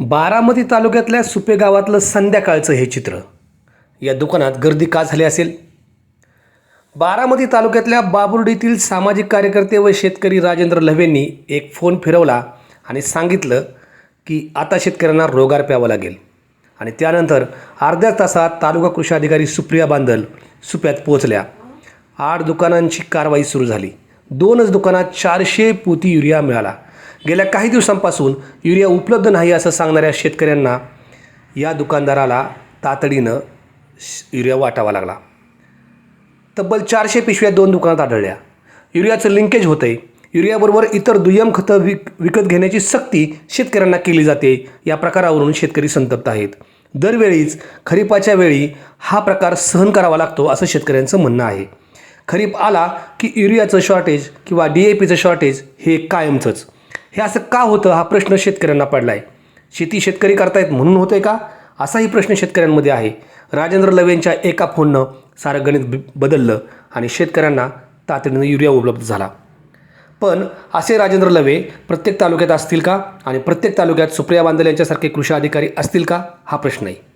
बारामती तालुक्यातल्या सुपे गावातलं संध्याकाळचं हे चित्र. या दुकानात गर्दी का झाली असेल? बारामती तालुक्यातल्या बाबुर्डीतील सामाजिक कार्यकर्ते व शेतकरी राजेंद्र लव्हेंनी एक फोन फिरवला आणि सांगितलं की आता शेतकऱ्यांना रोगार प्यावं लागेल. आणि त्यानंतर अर्ध्या तासात तालुका कृषी अधिकारी सुप्रिया बांदल सुप्यात पोहोचल्या. आठ दुकानांची कारवाई सुरू झाली. दोनच दुकानात चारशे पोती युरिया मिळाला. गेल्या काही दिवसांपासून युरिया उपलब्ध नाही असं सांगणाऱ्या शेतकऱ्यांना या दुकानदाराला तातडीनं श- युरिया वाटावा लागला. तब्बल चारशे पिशव्या दोन दुकानात आढळल्या. युरियाचं लिंकेज होतंय. युरियाबरोबर इतर दुय्यम खतं विक विकत घेण्याची सक्ती शेतकऱ्यांना केली जाते या प्रकारावरून शेतकरी संतप्त आहेत. दरवेळीच खरीपाच्या वेळी हा प्रकार सहन करावा लागतो असं शेतकऱ्यांचं म्हणणं आहे. खरीप आला की युरियाचं शॉर्टेज किंवा डी ए पीचं शॉर्टेज हे कायमचंच. हे असं का होतं? हा प्रश्न शेतकऱ्यांना पडला आहे शेती शेतकरी करतायत म्हणून होतंय का? असाही प्रश्न शेतकऱ्यांमध्ये आहे. राजेंद्र लवेंच्या एका फोननं सारं गणित बदललं आणि शेतकऱ्यांना तातडीनं युरिया उपलब्ध झाला. पण असे राजेंद्र लवे प्रत्येक तालुक्यात असतील का? आणि प्रत्येक तालुक्यात सुप्रिया बांदल यांच्यासारखे कृषी अधिकारी असतील का? हा प्रश्न आहे